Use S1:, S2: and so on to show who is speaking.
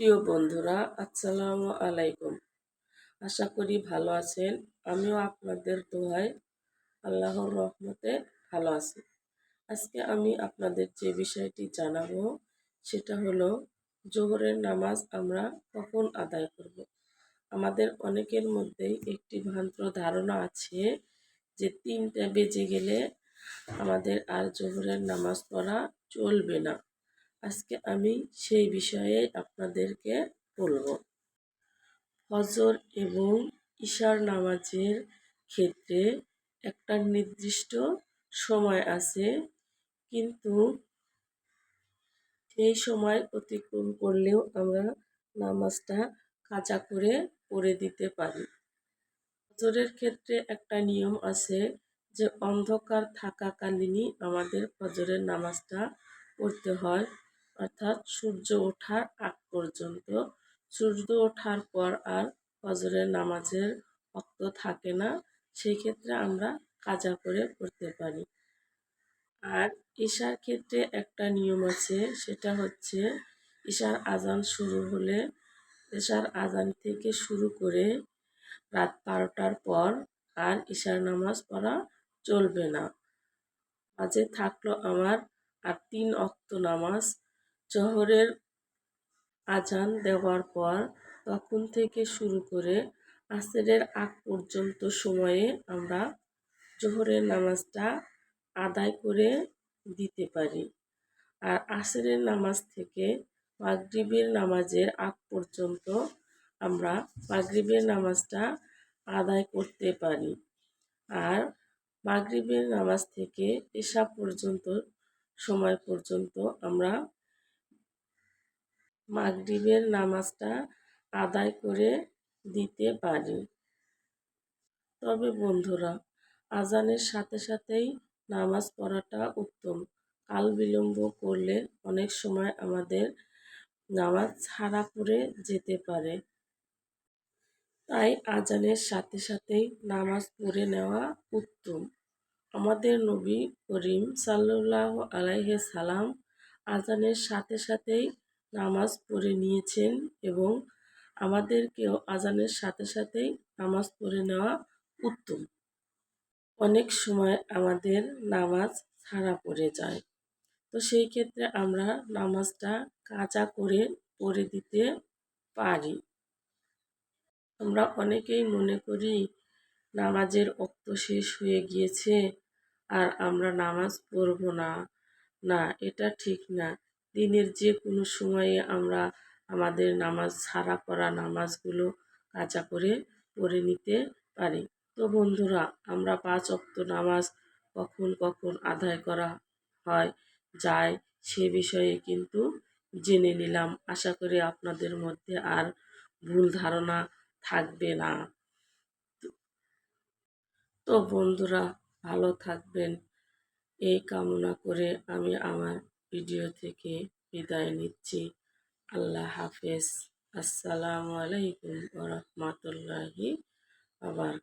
S1: প্রিয় বন্ধুরা, আসসালামু আলাইকুম। আশা করি ভালো আছেন। আমিও আপনাদের দোয়ায় আল্লাহর রহমতে ভালো আছি। আজকে আমি আপনাদের যে বিষয়টি জানাব, সেটা হলো, জোহরের নামাজ আমরা কখন আদায় করব। আমাদের অনেকের মধ্যেই একটি ভ্রান্ত ধারণা আছে যে তিনটা বেজে গেলে আমাদের আর জোহরের নামাজ পড়া চলবে না। আজকে আমি সেই বিষয়ে আপনাদেরকে বলব। ফজর এবং ঈশার নামাজের ক্ষেত্রে একটা নির্দিষ্ট সময় আছে, কিন্তু সেই সময় অতিক্রম করলেও আমরা নামাজটা কাজা করে পড়ে দিতে পারি। ফজরের ক্ষেত্রে একটা নিয়ম আছে যে অন্ধকার থাকাকালীনই আমাদের ফজরের নামাজটা পড়তে হয়। অর্থাৎ সূর্য ওঠার আগ পর্যন্ত। সূর্য ওঠার পর আর ফজরের নামাজের অক্ত থাকে না সেই ক্ষেত্রে আমরা কাজা করে পড়তে পারি। আর ঈশার ক্ষেত্রে একটা নিয়ম আছে, সেটা হচ্ছে ঈশার আজান শুরু হলে, ঈশার আজান থেকে শুরু করে রাত বারোটার পর আর ঈশার নামাজ পড়া চলবে না। মাঝে থাকল আমার আর তিন অক্ত নামাজ জহরের আজান দেওয়ার পর তখন থেকে শুরু করে আসরের আগ পর্যন্ত সময়ে আমরা জোহরের নামাজটা আদায় করে দিতে পারি। আর আসরের নামাজ থেকে মাগরিবের নামাজের আগ পর্যন্ত আমরা মাগরিবের নামাজটা আদায় করতে পারি। আর মাগরিবের নামাজ থেকে এসা পর্যন্ত, সময় পর্যন্ত আমরা মাগরিবের নামাজটা আদায় করে দিতে পারি। তবে বন্ধুরা, আজানের সাথে সাথেই নামাজ পড়াটা উত্তম। কাল বিলম্ব করলে অনেক সময় আমাদের নামাজ ছাড়া পড়ে যেতে পারে। তাই আজানের সাথে সাথেই নামাজ পড়ে নেওয়া উত্তম। আমাদের নবী করিম সাল্লাহ আলাইহে সালাম আজানের সাথে সাথেই নামাজ পড়ে নিয়েছেন এবং আমাদেরকেও আজানের সাথে সাথেই নামাজ পড়ে নেওয়া উত্তম। অনেক সময় আমাদের নামাজ ছাড়া পড়ে যায়। তো সেই ক্ষেত্রে আমরা নামাজটা কাঁচা করে পড়ে দিতে পারি। আমরা অনেকেই মনে করি নামাজের অক্ত শেষ হয়ে গিয়েছে আর আমরা নামাজ পড়ব না। না, এটা ঠিক না। দিনের যে কোনো সময়ে আমরা আমাদের নামাজ ছাড়া করা নামাজগুলো কাঁচা করে, পড়ে নিতে পারি। তো বন্ধুরা, আমরা পাঁচ অক্ত নামাজ কখন কখন আদায় করা হয় যায় সে বিষয়ে কিন্তু জেনে নিলাম। আশা করি আপনাদের মধ্যে আর ভুল ধারণা থাকবে না। তো বন্ধুরা, ভালো থাকবেন। এই কামনা করে আমি আমার ভিডিও থেকে বিদায় নিচ্ছি। আল্লাহ হাফেজ। আসসালামু আলাইকুম ওরহমতুল্লাহি আবার